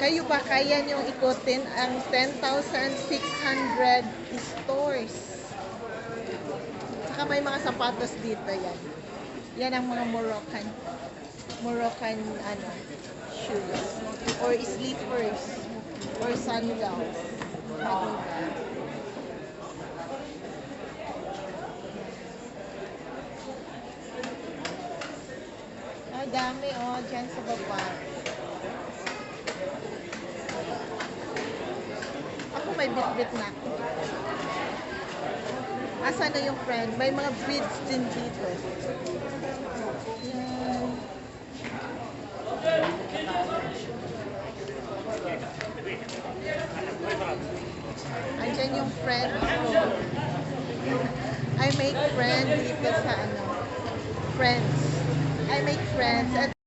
Kayo ba kaya niyong ikutin ang 10,600 stores? Saka may mga sapatos dito yan. Yan ang mga Moroccan Moroccan ano shoes or slippers or sandals. Ano Ah, dami oh, dyan sa baba. Ako may bit-bit na. Asa na yung friend? May mga beads din dito. Yan. Andyan yung friend ko. I make friend dito sa ano. Friends. I make friends.